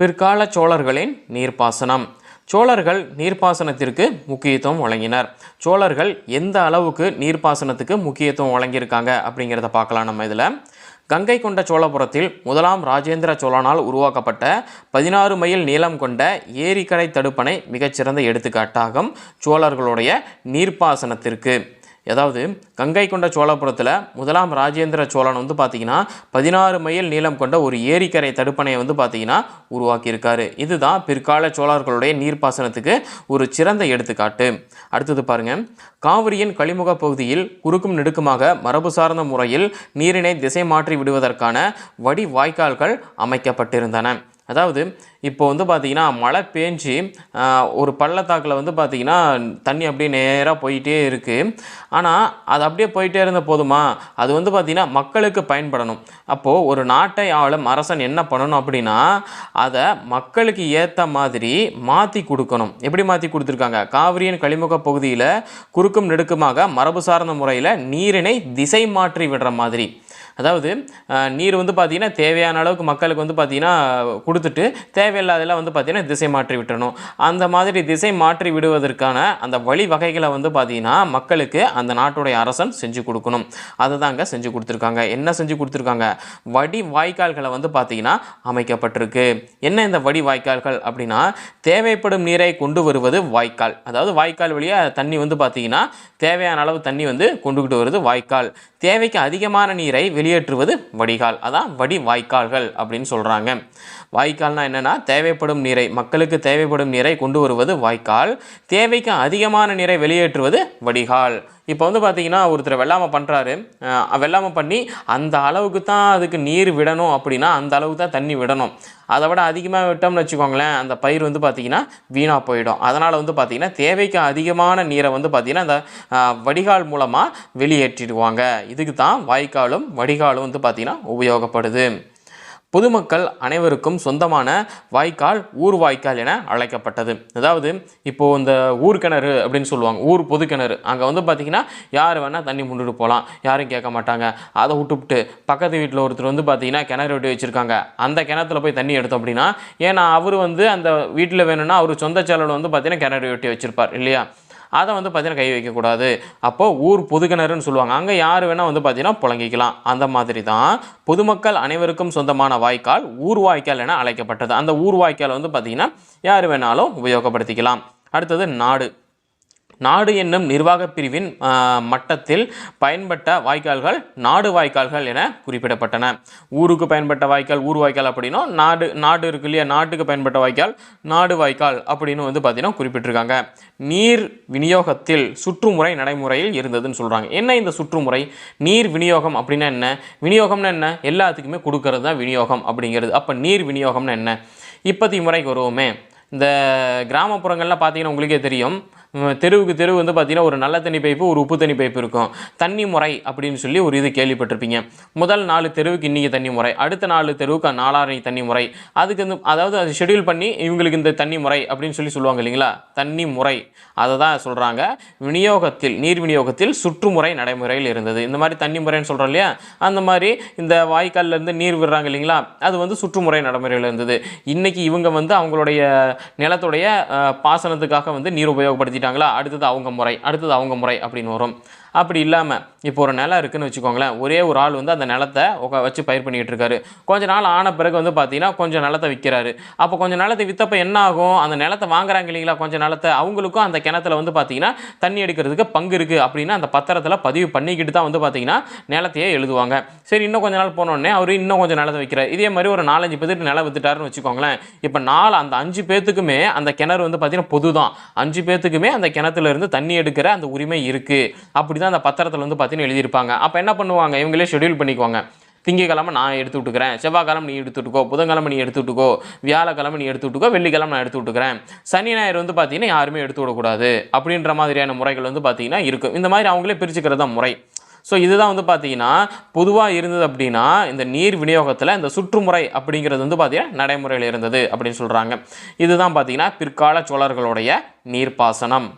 பிற்கால சோழர்களின் நீர்ப்பாசனம். சோழர்கள் நீர்ப்பாசனத்திற்கு முக்கியத்துவம் வழங்கினர். சோழர்கள் எந்த அளவுக்கு நீர்ப்பாசனத்துக்கு முக்கியத்துவம் வழங்கியிருக்காங்க அப்படிங்கிறத பார்க்கலாம் நம்ம இதில். கங்கை கொண்ட சோழபுரத்தில் முதலாம் ராஜேந்திர சோழனால் உருவாக்கப்பட்ட பதினாறு மைல் நீளம் கொண்ட ஏரிக்கரை தடுப்பணை மிகச்சிறந்த எடுத்துக்காட்டாகும் சோழர்களுடைய நீர்ப்பாசனத்திற்கு. அதாவது கங்கை கொண்ட சோழபுரத்தில் முதலாம் ராஜேந்திர சோழன் வந்து பார்த்தீங்கன்னா பதினாறு மைல் நீளம் கொண்ட ஒரு ஏரிக்கரை தடுப்பணையை வந்து பார்த்தீங்கன்னா உருவாக்கியிருக்காரு. இதுதான் பிற்கால சோழர்களுடைய நீர்ப்பாசனத்துக்கு ஒரு சிறந்த எடுத்துக்காட்டு. அடுத்தது பாருங்க. காவிரியின் கழிமுக பகுதியில் குறுக்கும் நெடுக்குமாக மரபு சார்ந்த முறையில் நீரினை திசை மாற்றி விடுவதற்கான வடி வாய்க்கால்கள் அமைக்கப்பட்டிருந்தன. அதாவது இப்போ வந்து பார்த்திங்கன்னா மழை பேஞ்சு ஒரு பள்ளத்தாக்கில் வந்து பார்த்தீங்கன்னா தண்ணி அப்படியே நேராக போயிட்டே இருக்குது ஆனால் அது அப்படியே போயிட்டே இருந்த போதுமா? அது வந்து பார்த்திங்கன்னா மக்களுக்கு பயன்படணும். அப்போது ஒரு நாட்டை ஆளும் அரசன் என்ன பண்ணணும் அப்படின்னா அதை மக்களுக்கு ஏற்ற மாதிரி மாற்றி கொடுக்கணும். எப்படி மாற்றி கொடுத்துருக்காங்க? காவிரியின் கழிமுக பகுதியில் குறுக்கும் நெடுக்குமாக மரபு சார்ந்த முறையில் நீரினை திசை மாற்றி விடுற மாதிரி. அதாவது நீர் வந்து பார்த்திங்கன்னா தேவையான அளவுக்கு மக்களுக்கு வந்து பார்த்திங்கன்னா கொடுத்துட்டு தேவையில்லாதெல்லாம் வந்து பார்த்திங்கன்னா திசை மாற்றி விட்டுறணும். அந்த மாதிரி திசை மாற்றி விடுவதற்கான அந்த வழி வகைகளை வந்து பார்த்திங்கன்னா மக்களுக்கு அந்த நாட்டுடைய அரசன் செஞ்சு கொடுக்கணும். அதை தாங்க செஞ்சு கொடுத்துருக்காங்க. என்ன செஞ்சு கொடுத்துருக்காங்க? வடி வாய்க்கால்களை வந்து பார்த்திங்கன்னா அமைக்கப்பட்டிருக்கு. என்ன இந்த வடி வாய்க்கால்கள் அப்படின்னா தேவைப்படும் நீரை கொண்டு வருவது வாய்க்கால். அதாவது வாய்க்கால் வழியாக தண்ணி வந்து பார்த்திங்கன்னா தேவையான அளவு தண்ணி வந்து கொண்டுகிட்டு வருது வாய்க்கால். தேவைக்கு அதிகமான நீரை வெளி வெளியேற்றுவது வடிகால். அதான் வடி வாய்க்கால்கள் அப்படின்னு சொல்கிறாங்க வாய்க்கால்னா என்னென்னா தேவைப்படும் நீரை மக்களுக்கு தேவைப்படும் நீரை கொண்டு வருவது வாய்க்கால். தேவைக்கு அதிகமான நீரை வெளியேற்றுவது வடிகால். இப்போ வந்து பார்த்தீங்கன்னா ஒருத்தர் வெள்ளாமை பண்ணுறாரு வெள்ளாமை பண்ணி அந்த அளவுக்கு தான் அதுக்கு நீர் விடணும் அப்படின்னா அந்த அளவுக்கு தான் தண்ணி விடணும். அதை விட அதிகமாக விட்டோம்னு வச்சுக்கோங்களேன் அந்த பயிர் வந்து பார்த்திங்கன்னா வீணாக போயிடும். அதனால் வந்து பார்த்திங்கன்னா தேவைக்கு அதிகமான நீரை வந்து பார்த்திங்கன்னா அந்த வடிகால் மூலமாக வெளியேற்றிடுவாங்க. இதுக்கு தான் வாய்க்காலும் வடிகாலும் வந்து பார்த்திங்கன்னா உபயோகப்படுது. பொதுமக்கள் அனைவருக்கும் சொந்தமான வாய்க்கால் ஊர் வாய்க்கால் என அழைக்கப்பட்டது. அதாவது இப்போது இந்த ஊர் கிணறு அப்படின்னு சொல்லுவாங்க ஊர் பொது கிணறு. அங்கே வந்து பார்த்திங்கன்னா யார் வேணால் தண்ணி முண்டுட்டு போகலாம் யாரும் கேட்க மாட்டாங்க. அதை விட்டுவிட்டு பக்கத்து வீட்டில் ஒருத்தர் வந்து பார்த்திங்கன்னா கிணறு வெட்டி வச்சுருக்காங்க. அந்த கிணத்துல போய் தண்ணி எடுத்தோம் அப்படின்னா ஏன்னா அவர் வந்து அந்த வீட்டில் வேணும்னா அவர் சொந்த செலவில் வந்து பார்த்திங்கன்னா கிணறு வெட்டி வச்சுருப்பார் இல்லையா? அதை வந்து பார்த்திங்கன்னா கை வைக்கக்கூடாது. அப்போது ஊர் பொது கிணறுன்னு சொல்லுவாங்க. அங்கே யார் வேணால் வந்து பார்த்தீங்கன்னா புழங்கிக்கலாம் அந்த மாதிரி தான் பொதுமக்கள் அனைவருக்கும் சொந்தமான வாய்க்கால் ஊர் வாய்க்கால் என அழைக்கப்பட்டது. அந்த ஊர் வாய்க்கால் வந்து பார்த்திங்கன்னா யார் வேணாலும் உபயோகப்படுத்திக்கலாம். அடுத்தது நாடு. நாடு என்னும் நிர்வாகப் பிரிவின் மட்டத்தில் பயன்பட்ட வாய்க்கால்கள் நாடு வாய்க்கால்கள் என குறிப்பிடப்பட்டன. ஊருக்கு பயன்பட்ட வாய்க்கால் ஊர் வாய்க்கால் அப்படின்னா நாடு நாடு இருக்கு இல்லையா? நாட்டுக்கு பயன்பட்ட வாய்க்கால் நாடு வாய்க்கால் அப்படின்னு வந்து பார்த்தீங்கன்னா குறிப்பிட்டிருக்காங்க. நீர் விநியோகத்தில் சுற்றுமுறை நடைமுறையில் இருந்ததுன்னு சொல்கிறாங்க என்ன இந்த சுற்றுமுறை? நீர் விநியோகம் அப்படின்னா என்ன? விநியோகம்னா என்ன? எல்லாத்துக்குமே கொடுக்கறது தான் விநியோகம் அப்படிங்கிறது. அப்போ நீர் விநியோகம்னா என்ன? இப்போதைய முறைக்கு வருவோமே. இந்த கிராமப்புறங்கள்லாம் பார்த்தீங்கன்னா உங்களுக்கே தெரியும். தெருவுக்கு தெரு வந்து பார்த்தீங்கன்னா ஒரு நல்ல தண்ணி பைப்பு ஒரு உப்பு தண்ணி பைப்பு இருக்கும். தண்ணி முறை அப்படின்னு சொல்லி ஒரு இது கேள்விப்பட்டிருப்பீங்க. முதல் நாலு தெருவுக்கு இன்றைக்கி தண்ணி முறை அடுத்த நாலு தெருவுக்கு நாலாரணி தண்ணி முறை. அதுக்கு வந்து அதாவது அது ஷெட்யூல் பண்ணி இவங்களுக்கு இந்த தண்ணி முறை அப்படின்னு சொல்லி சொல்லுவாங்க இல்லைங்களா? தண்ணி முறை. அதை தான் சொல்கிறாங்க விநியோகத்தில் நீர் விநியோகத்தில் சுற்றுமுறை நடைமுறையில் இருந்தது. இந்த மாதிரி தண்ணி முறைன்னு சொல்கிறோம் இல்லையா? அந்த மாதிரி இந்த வாய்க்கால்லேருந்து நீர் விடுறாங்க இல்லைங்களா? அது வந்து சுற்றுமுறை நடைமுறையில் இருந்தது. இன்றைக்கி இவங்க வந்து அவங்களுடைய நிலத்துடைய பாசனத்துக்காக வந்து நீர் உபயோகப்படுத்தி உபயோகப்படுத்திட்டாங்களா அடுத்தது அவங்க முறை அடுத்தது அவங்க முறை அப்படின்னு வரும். அப்படி இல்லாமல் இப்போ ஒரு நிலம் இருக்குன்னு வச்சுக்கோங்களேன் ஒரே ஒரு ஆள் வந்து அந்த நிலத்தை உக்க வச்சு பயிர் பண்ணிக்கிட்டு இருக்காரு. கொஞ்ச நாள் ஆன பிறகு வந்து பார்த்தீங்கன்னா கொஞ்சம் நிலத்தை விற்கிறாரு அப்போ கொஞ்சம் நிலத்தை விற்றப்ப என்ன ஆகும்? அந்த நிலத்தை வாங்குறாங்க இல்லைங்களா கொஞ்சம் நிலத்தை? அவங்களுக்கும் அந்த கிணத்துல வந்து பார்த்தீங்கன்னா தண்ணி எடுக்கிறதுக்கு பங்கு இருக்குது அப்படின்னு அந்த பத்திரத்தில் பதிவு பண்ணிக்கிட்டு தான் வந்து பார்த்தீங்கன்னா நிலத்தையே எழுதுவாங்க. சரி இன்னும் கொஞ்ச நாள் போனோடனே அவர் இன்னும் கொஞ்சம் நிலத்தை வைக்கிறார். இதே மாதிரி ஒரு நாலஞ்சு பேர்த்துக்கு நிலம் வித்துட்டாருன்னு வச்சுக்கோங்களேன் இப்போ நாலு அந்த அஞ்சு பேர்த்துக்குமே அந்த கிணறு வந்து பார்த்தீங்கன்னா பொது தான் அஞ்சு பேர்த்துக்குமே பேத்துக்குமே அந்த கிணத்துல இருந்து தண்ணி எடுக்கிற அந்த உரிமை இருக்குது அப்படி தான் அந்த பத்திரத்தில் வந்து பார்த்தீங்கன்னா எழுதியிருப்பாங்க. அப்போ என்ன பண்ணுவாங்க? இவங்களே ஷெட்யூல் பண்ணிக்குவாங்க. திங்கக்கிழமை நான் எடுத்து விட்டுக்கிறேன். செவ்வாய்க்கிழமை நீ எடுத்து விட்டுக்கோ. புதன்கிழமை நீ எடுத்து விட்டுக்கோ. வியாழக்கிழமை நீ எடுத்து விட்டுக்கோ. வெள்ளிக்கிழமை நான் எடுத்து விட்டுக்கிறேன். சனி ஞாயிறு வந்து பார்த்தீங்கன்னா யாருமே எடுத்து விடக்கூடாது. அப்படின்ற மாதிரியான முறைகள் வந்து பார்த்தீங்கன்னா இருக்கும் இந்த மாதிரி அவங்களே பிரிச்சுக்கிறது தான் முறை. ஸோ இதுதான் வந்து பார்த்தீங்கன்னா பொதுவாக இருந்தது அப்படின்னா இந்த நீர் விநியோகத்தில் இந்த சுற்றுமுறை அப்படிங்கிறது வந்து பார்த்தீங்கன்னா நடைமுறையில் இருந்தது அப்படின்னு சொல்கிறாங்க இதுதான் பார்த்தீங்கன்னா பிற்கால சோழர்களுடைய நீர்ப்பாசனம்.